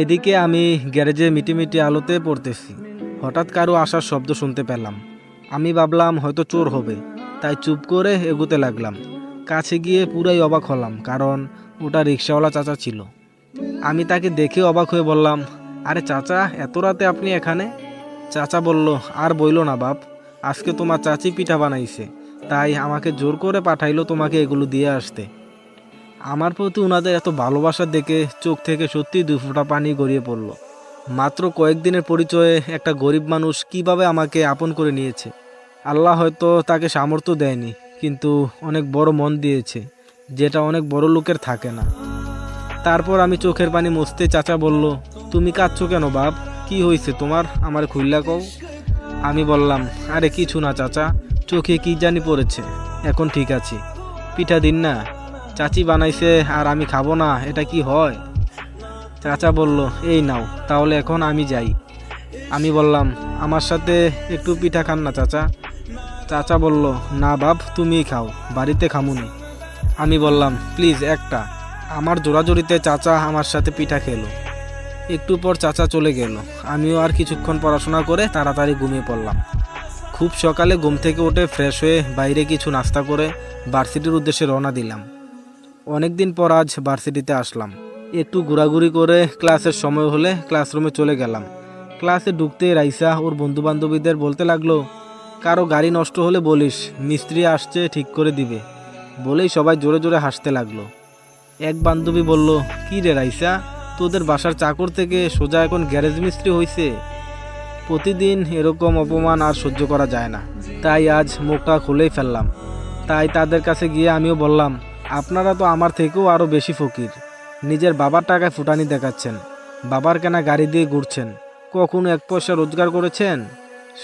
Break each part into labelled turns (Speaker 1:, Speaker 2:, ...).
Speaker 1: এদিকে আমি গ্যারেজে মিটিমিটি আলোতে পড়তেছি। হঠাৎ কারও আসার শব্দ শুনতে পেলাম। আমি ভাবলাম, হয়তো চোর হবে। তাই চুপ করে এগুতে লাগলাম। কাছে গিয়ে পুরাই অবাক হলাম, কারণ ওটা রিক্সাওয়ালা চাচা ছিল। আমি তাকে দেখে অবাক হয়ে বললাম, আরে চাচা, এত রাতে আপনি এখানে? চাচা বলল, আর বইল না বাপ, আজকে তোমার চাচি পিঠা বানাইছে, তাই আমাকে জোর করে পাঠাইলো তোমাকে এগুলো দিয়ে আসতে। আমার প্রতি ওনাদের এত ভালোবাসা দেখে চোখ থেকে সত্যি দুই ফোঁটা পানি গড়িয়ে পড়ল। মাত্র কয়েকদিনের পরিচয়ে একটা গরিব মানুষ কীভাবে আমাকে আপন করে নিয়েছে? আল্লাহ হয়তো তাকে সামর্থ্য দেয়নি, কিন্তু অনেক বড় মন দিয়েছে, যেটা অনেক বড় লোকের থাকে না। তারপর আমি চোখের পানি মুছতে চাচা বলল, তুমি কাঁদছো কেন বাপ? কি হয়েছে তোমার? আমার খুল্লা কও। আমি বললাম, আরে কিছু না চাচা, চোখে কি জানি পড়েছে? এখন ঠিক আছি। পিঠা দিন না? চাচি বানাইছে আর আমি খাব না, এটা কি হয়? চাচা বলল, এই নাও, তাহলে এখন আমি যাই। আমি বললাম, আমার সাথে একটু পিঠা খান না চাচা। চাচা বলল, না বাপ, তুমিই খাও, বাড়িতে খামুনি। আমি বললাম, প্লিজ, একটা। আমার জোড়াজোড়িতে চাচা আমার সাথে পিঠা খেলো। একটু পর চাচা চলে গেল। আমিও আর কিছুক্ষণ পড়াশোনা করে তাড়াতাড়ি ঘুমিয়ে পড়লাম। খুব সকালে ঘুম থেকে উঠে ফ্রেশ হয়ে বাইরে কিছু নাস্তা করে ভার্সিটির উদ্দেশ্যে রওনা দিলাম। অনেক দিন পর আজ ভার্সিটিতে আসলাম। একটু ঘোরাঘুরি করে ক্লাসের সময় হলে ক্লাসরুমে চলে গেলাম। ক্লাসে ঢুকতে রাইসা ওর বন্ধু বান্ধবীদের বলতে লাগল, কারও গাড়ি নষ্ট হলে বলিস, মিস্ত্রি আসছে ঠিক করে দিবে। বলেই সবাই জোরে জোরে হাসতে লাগল। এক বান্ধবী বলল, কি রে রাইসা, তোদের বাসার চাকর থেকে সোজা এখন গ্যারেজ মিস্ত্রি হয়েছে প্রতিদিন এরকম অপমান আর সহ্য করা যায় না। তাই আজ মুখটা খুলেই ফেললাম। তাই তাদের কাছে গিয়ে আমিও বললাম আপনারা তো আমার থেকেও আরও বেশি ফকির। নিজের বাবার টাকায় ফুটানি দেখাচ্ছেন। বাবার কেনা গাড়ি দিয়ে ঘুরছেন। কখনো এক পয়সা রোজগার করেছেন?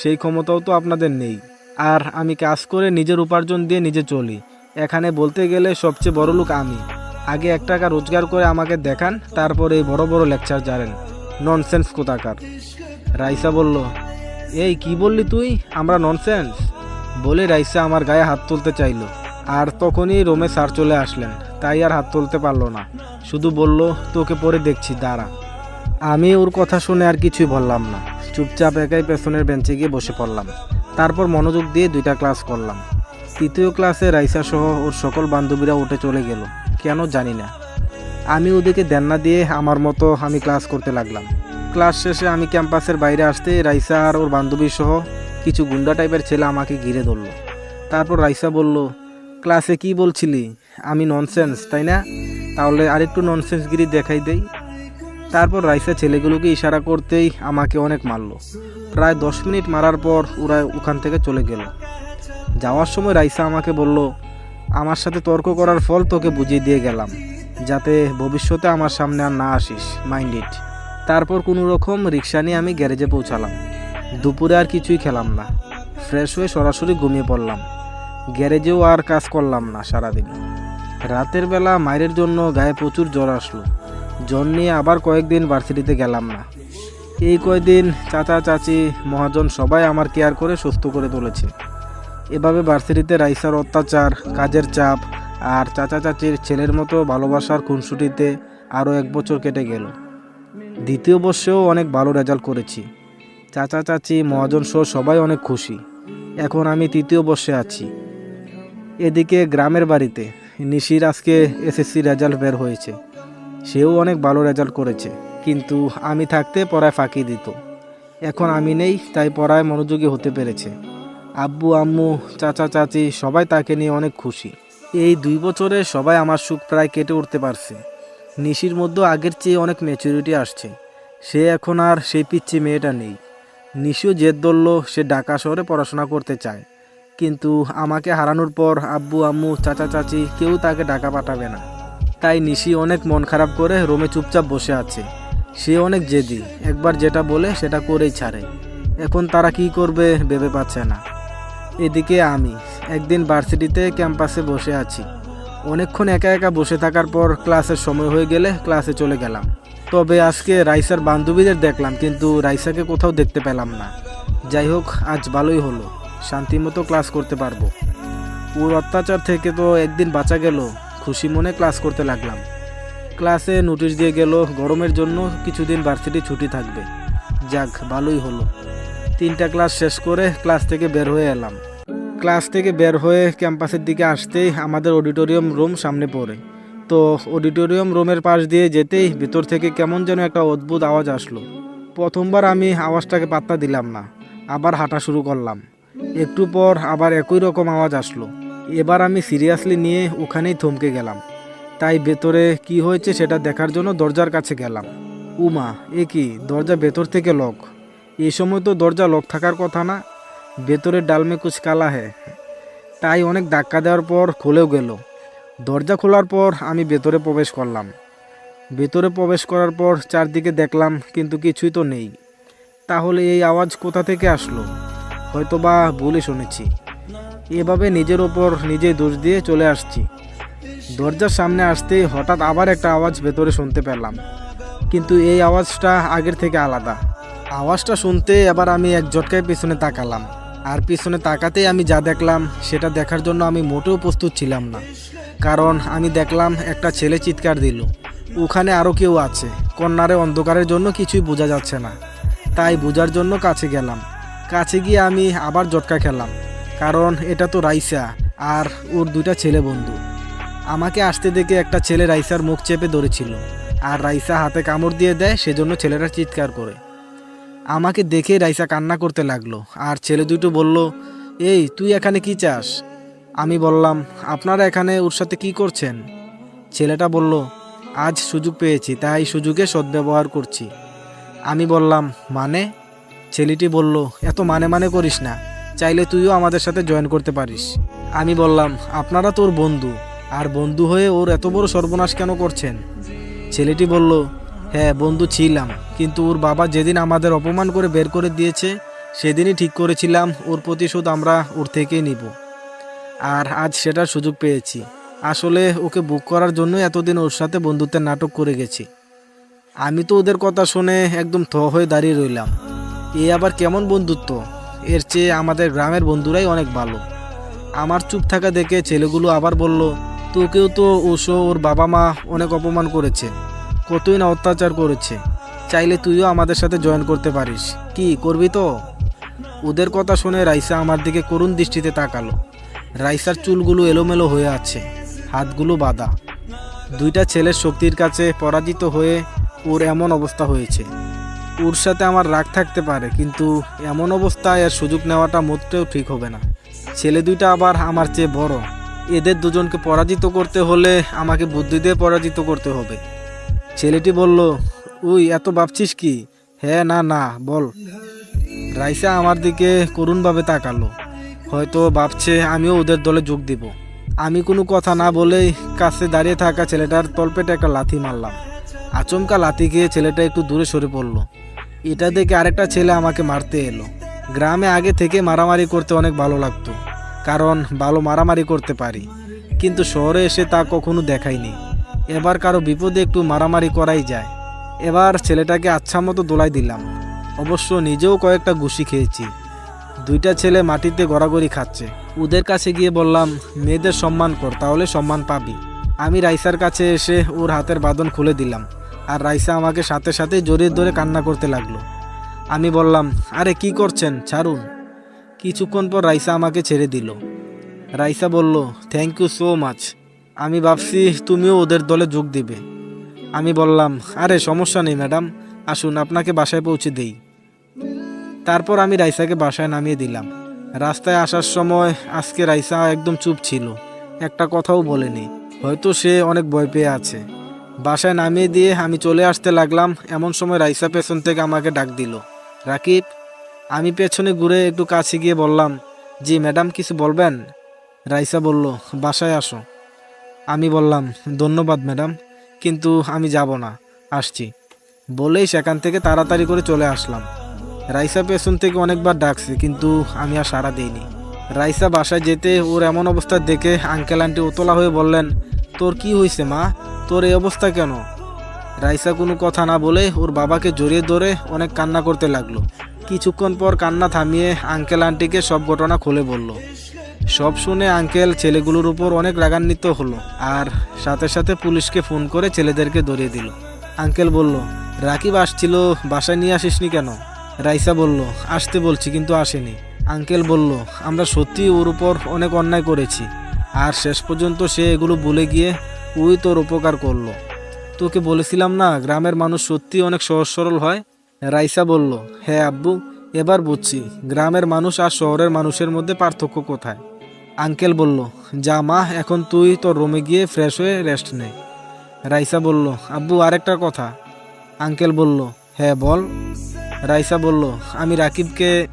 Speaker 1: সেই ক্ষমতাও তো আপনাদের নেই। আর আমি কাজ করে নিজের উপার্জন দিয়ে নিজে চলি। এখানে বলতে গেলে সবচেয়ে বড় লোক আমি। আগে এক টাকা রোজগার করে আমাকে দেখান, তারপরে এই বড় বড় লেকচার জানেন। ননসেন্স কোথাকার। রাইসা বলল, এই কি বললি তুই? আমরা ননসেন্স বলে রাইসা আমার গায়ে হাত তুলতে চাইলো। আর তখনই রোমে স্যার চলে আসলেন। তাই আর হাত তুলতে পারল না। শুধু বলল, তোকে পরে দেখছি, দাঁড়া। আমি ওর কথা শুনে আর কিছুই বললাম না। চুপচাপ একাই পেছনের বেঞ্চে গিয়ে বসে পড়লাম। তারপর মনোযোগ দিয়ে দুইটা ক্লাস করলাম। তৃতীয় ক্লাসে রাইসা সহ ওর সকল বান্ধবীরা উঠে চলে গেল। কেন জানি না। আমি ওদিকে দেন্না দিয়ে আমার মতো আমি ক্লাস করতে লাগলাম। ক্লাস শেষে আমি ক্যাম্পাসের বাইরে আসতে রাইসা আর ওর বান্ধবী সহ কিছু গুন্ডা টাইপের ছেলে আমাকে ঘিরে ধরলো। তারপর রাইসা বলল ক্লাসে কি বলছিলি? আমি ননসেন্স তাই না? তাহলে আরেকটু ননসেন্সগিরি দেখাই দেই। তারপর রাইসা ছেলেগুলোকে ইশারা করতেই আমাকে অনেক মারলো। প্রায় দশ মিনিট মারার পর ওরা ওখান থেকে চলে গেল। যাওয়ার সময় রাইসা আমাকে বলল, আমার সাথে তর্ক করার ফল তোকে বুঝিয়ে দিয়ে গেলাম, যাতে ভবিষ্যতে আমার সামনে আর না আসিস মাইন্ড ইট তারপর কোনো রকম রিক্সা নিয়ে আমি গ্যারেজে পৌঁছালাম। দুপুরে আর কিছুই খেলাম না। ফ্রেশ হয়ে সরাসরি ঘুমিয়ে পড়লাম। গ্যারেজেও আর কাজ করলাম না সারাদিন। রাতের বেলা মায়ের জন্য গায়ে প্রচুর জ্বর আসলো। জ্বর নিয়ে আবার কয়েকদিন ভার্সিটিতে গেলাম না। এই কয়দিন চাচা, চাচি, মহাজন সবাই আমার কেয়ার করে সুস্থ করে তুলেছে। এভাবে ভার্সিটিতে রাইসার অত্যাচার, কাজের চাপ আর চাচা, চাচির ছেলের মতো ভালোবাসার খুনসুটিতে আরও এক বছর কেটে গেল। দ্বিতীয় বর্ষেও অনেক ভালো রেজাল্ট করেছি। চাচা, চাচি, মহাজন সহ সবাই অনেক খুশি। এখন আমি তৃতীয় বর্ষে আছি। এদিকে গ্রামের বাড়িতে নিশির আজকে এসএসসি রেজাল্ট বের হয়েছে। সেও অনেক ভালো রেজাল্ট করেছে, কিন্তু আমি থাকতে পড়ায় ফাঁকি দিত। এখন আমি নেই, তাই পড়ায় মনোযোগী হতে পেরেছে। আব্বু, আম্মু, চাচা, চাচি সবাই তাকে নিয়ে অনেক খুশি। এই দুই বছরে সবাই আমার সুখ প্রায় কেটে উঠতে পারছে। নিশির মধ্যে আগের চেয়ে অনেক ম্যাচুরিটি আসছে। সে এখন আর সেই পিচ্ছি মেয়েটা নেই। নিশিও জেদ ধরল, সে ঢাকা শহরে পড়াশোনা করতে চায়। কিন্তু আমাকে হারানোর পর আব্বু, আম্মু, চাচা, চাচি কেউ তাকে ঢাকা পাঠাবে না। তাই নিশি অনেক মন খারাপ করে রোমে চুপচাপ বসে আছে। সে অনেক জেদি, একবার যেটা বলে সেটা করেই ছাড়ে। এখন তারা কি করবে ভেবে পাচ্ছে না। এদিকে আমি একদিন ভার্সিটিতে ক্যাম্পাসে বসে আছি। অনেকক্ষণ একা একা বসে থাকার পর ক্লাসের সময় হয়ে গেলে ক্লাসে চলে গেলাম। তবে আজকে রাইসার বান্ধবীদের দেখলাম, কিন্তু রাইসাকে কোথাও দেখতে পেলাম না। যাই হোক, আজ ভালোই হলো। শান্তিমতো ক্লাস করতে পারব। ওর অত্যাচার থেকে তো একদিন বাঁচা গেল, খুশি মনে ক্লাস করতে লাগলাম। ক্লাসে নোটিশ দিয়ে গেল, গরমের জন্য কিছুদিন ভার্সিটি ছুটি থাকবে। যাক, ভালোই হলো। তিনটা ক্লাস শেষ করে ক্লাস থেকে বের হয়ে এলাম। ক্লাস থেকে বের হয়ে ক্যাম্পাসের দিকে আসতেই আমাদের অডিটোরিয়াম রুম সামনে পড়ে। তো অডিটোরিয়াম রুমের পাশ দিয়ে যেতেই ভিতর থেকে কেমন যেন একটা অদ্ভুত আওয়াজ আসলো। প্রথমবার আমি আওয়াজটাকে পাত্তা দিলাম না, আবার হাঁটা শুরু করলাম। একটু পর আবার একই রকম আওয়াজ আসলো। এবার আমি সিরিয়াসলি নিয়ে ওখানেই থমকে গেলাম। তাই ভেতরে কি হয়েছে সেটা দেখার জন্য দরজার কাছে গেলাম। উমা, এ কি, দরজা ভেতর থেকে লক এই সময় তো দরজা লক থাকার কথা না। ভেতরে ডালমে কুচ কালা হ্যাঁ তাই অনেক ধাক্কা দেওয়ার পর খুলেও গেল। দরজা খোলার পর আমি ভেতরে প্রবেশ করলাম। ভেতরে প্রবেশ করার পর চারদিকে দেখলাম কিন্তু কিছুই তো নেই। তাহলে এই আওয়াজ কোথা থেকে আসলো? হয়তো বা ভুলে শুনেছি। এভাবে নিজের ওপর নিজেই দোষ দিয়ে চলে আসছি। দরজার সামনে আসতেই হঠাৎ আবার একটা আওয়াজ ভেতরে শুনতে পেলাম। কিন্তু এই আওয়াজটা আগের থেকে আলাদা। আওয়াজটা শুনতে এবার আমি এক ঝটকায় পিছনে তাকালাম। আর পিছনে তাকাতেই আমি যা দেখলাম, সেটা দেখার জন্য আমি মোটেও প্রস্তুত ছিলাম না। কারণ আমি দেখলাম একটা ছেলে চিৎকার দিল। ওখানে আরও কেউ আছে। কন্যারে অন্ধকারের জন্য কিছুই বোঝা যাচ্ছে না। তাই বোঝার জন্য কাছে গেলাম। কাছে গিয়ে আমি আবার জটকা খেলাম কারণ এটা তো রাইসা আর ওর দুইটা ছেলে বন্ধু। আমাকে আসতে দেখে একটা ছেলে রাইসার মুখ চেপে ধরেছিল আর রাইসা হাতে কামড় দিয়ে দেয়, সেজন্য ছেলেটা চিৎকার করে। আমাকে দেখে রাইসা কান্না করতে লাগল আর ছেলে দুটো বলল, এই, তুই এখানে কি চাস? আমি বললাম, আপনারা এখানে ওর সাথে কি করছেন? ছেলেটা বলল, আজ সুযোগ পেয়েছি, তাই সুযোগে সদ্ব্যবহার করছি। আমি বললাম মানে? ছেলেটি বলল, এত মানে মানে করিস না। চাইলে তুইও আমাদের সাথে জয়েন করতে পারিস। আমি বললাম, আপনারা তোর বন্ধু, আর বন্ধু হয়ে ওর এত বড় সর্বনাশ কেন করছেন? ছেলেটি বলল হ্যাঁ বন্ধু ছিলাম, কিন্তু ওর বাবা যেদিন আমাদের অপমান করে বের করে দিয়েছে, সেদিনই ঠিক করেছিলাম, ওর প্রতিশোধ আমরা ওর থেকেই নিব। আর আজ সেটার সুযোগ পেয়েছি। আসলে ওকে বুক করার জন্য এতদিন ওর সাথে বন্ধুত্বের নাটক করে গেছি। আমি তো ওদের কথা শুনে একদম থ হয়ে দাঁড়িয়ে রইলাম। এ আবার কেমন বন্ধুত্ব? এর চেয়ে আমাদের গ্রামের বন্ধুরাই অনেক ভালো। আমার চুপ থাকা দেখে ছেলেগুলো আবার বলল, তোকেও তো ওসো, ওর বাবা মা অনেক অপমান করেছে। কতই না অত্যাচার করেছে। চাইলে তুইও আমাদের সাথে জয়েন করতে পারিস। কি, করবি তো? ওদের কথা শুনে রাইসা আমার দিকে করুণ দৃষ্টিতে তাকালো। রাইসার চুলগুলো এলোমেলো হয়ে আছে, হাতগুলো বাঁধা। দুইটা ছেলের শক্তির কাছে পরাজিত হয়ে ওর এমন অবস্থা হয়েছে। ওর সাথে আমার রাগ থাকতে পারে, কিন্তু এমন অবস্থায় এর সুযোগ নেওয়াটা মোটেও ঠিক হবে না। ছেলে দুইটা আবার আমার চেয়ে বড়। এদের দুজনকে পরাজিত করতে হলে আমাকে বুদ্ধি দিয়ে পরাজিত করতে হবে। ছেলেটি বলল, উই, এত ভাবছিস কি? হ্যাঁ না না, বল। রাইসা আমার দিকে করুণভাবে তাকালো। হয়তো ভাবছে, আমিও ওদের দলে যোগ দিব। আমি কোনো কথা না বলেই কাছে দাঁড়িয়ে থাকা ছেলেটার তলপেটে একটা লাথি মারলাম। আচমকা লাতি খেয়ে ছেলেটা একটু দূরে সরে পড়ল। এটা দেখে আরেকটা ছেলে আমাকে মারতে এলো। গ্রামে আগে থেকে মারামারি করতে অনেক ভালো লাগতো, কারণ ভালো মারামারি করতে পারি। কিন্তু শহরে এসে তা কখনো দেখাইনি। এবার কারও বিপদে একটু মারামারি করাই যায়। এবার ছেলেটাকে আচ্ছা মতো দোলাই দিলাম। অবশ্য নিজেও কয়েকটা ঘুষি খেয়েছি। দুইটা ছেলে মাটিতে গড়াগড়ি খাচ্ছে। ওদের কাছে গিয়ে বললাম, মেয়েদের সম্মান কর, তাহলে সম্মান পাবি। আমি রাইসার কাছে এসে ওর হাতের বাঁধন খুলে দিলাম। আর রাইসা আমাকে সাথে সাথে জড়িয়ে ধরে কান্না করতে লাগল। আমি বললাম, আরে, কি করছেন? ছাড়ুন। কিছুক্ষণ পর রাইসা আমাকে ছেড়ে দিল। রাইসা বলল থ্যাংক ইউ সো মাচ আমি ভাবছি তুমিও ওদের দলে যোগ দিবে। আমি বললাম, আরে, সমস্যা নেই ম্যাডাম। আসুন, আপনাকে বাসায় পৌঁছে দেই। তারপর আমি রাইসাকে বাসায় নামিয়ে দিলাম। রাস্তায় আসার সময় আজকে রাইসা একদম চুপ ছিল। একটা কথাও বলেনি। হয়তো সে অনেক ভয় পেয়ে আছে। বাসায় নামিয়ে দিয়ে আমি চলে আসতে লাগলাম। এমন সময় রাইসা পেছন থেকে আমাকে ডাক দিল, রাকিব, আমি পেছনে ঘুরে একটু কাছে গিয়ে বললাম, জি ম্যাডাম, কিছু বলবেন? রাইসা বলল, বাসায় আসো। আমি বললাম, ধন্যবাদ ম্যাডাম, কিন্তু আমি যাব না, আসছি। বলেই সেখান থেকে তাড়াতাড়ি করে চলে আসলাম। রাইসা পেছন থেকে অনেকবার ডাকছে, কিন্তু আমি আর সাড়া দিইনি। রাইসা বাসায় যেতে ওর এমন অবস্থা দেখে আঙ্কেল আন্টি উতলা হয়ে বললেন তোর কি হয়েছে মা? তোর এই অবস্থা কেন? রাইসা কোনো কথা না বলে ওর বাবাকে জড়িয়ে ধরে অনেক কান্না করতে লাগল। কিছুক্ষণ পর কান্না থামিয়ে আঙ্কেল আন্টিকে সব ঘটনা খুলে বলল। সব শুনে আঙ্কেল ছেলেগুলোর উপর অনেক রাগান্বিত হলো আর সাথে সাথে পুলিশকে ফোন করে ছেলেদেরকে ধরিয়ে দিল। আঙ্কেল বলল, রাকিব আসছিল, বাসায় নিয়ে আসিসনি কেন? রাইসা বলল, আসতে বলছি কিন্তু আসেনি। আঙ্কেল বলল, আমরা সত্যি ওর উপর অনেক অন্যায় করেছি। আর শেষ পর্যন্ত সে এগুলো বলে গিয়ে, ওই তোর উপকার করল। তোকে বলেছিলাম না, গ্রামের মানুষ সত্যি অনেক সহজ সরল হয়? রাইসা বলল হ্যাঁ আব্বু, এবার বুঝছি, গ্রামের মানুষ আর শহরের মানুষের মধ্যে পার্থক্য কোথায়? আঙ্কেল বলল, যা মা, এখন তুই তোর রুমে গিয়ে ফ্রেশ হয়ে রেস্ট নে। রাইসা বলল, আব্বু, আরেকটা কথা। আঙ্কেল বলল হ্যাঁ বল। রাইসা বলল, আমি রাকিবকে